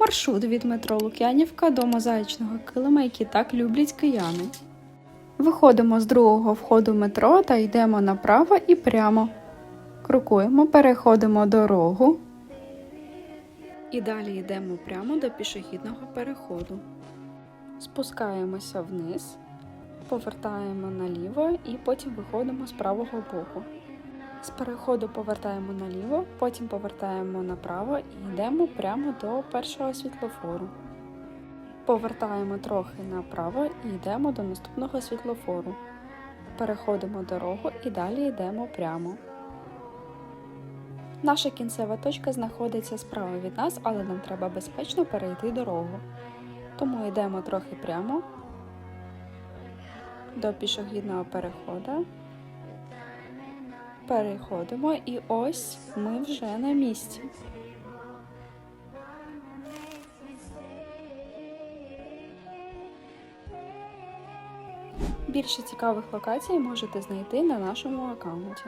Маршрут від метро Лук'янівка до мозаїчного килима, який так люблять кияни. Виходимо з другого входу метро та йдемо направо і прямо. Крокуємо, переходимо дорогу. І далі йдемо прямо до пішохідного переходу. Спускаємося вниз, повертаємо наліво і потім виходимо з правого боку. З переходу повертаємо наліво, потім повертаємо направо і йдемо прямо до першого світлофору. Повертаємо трохи направо і йдемо до наступного світлофору. Переходимо дорогу і далі йдемо прямо. Наша кінцева точка знаходиться справа від нас, але нам треба безпечно перейти дорогу. Тому йдемо трохи прямо до пішохідного переходу. Переходимо і ось ми вже на місці. Більше цікавих локацій можете знайти на нашому аккаунті.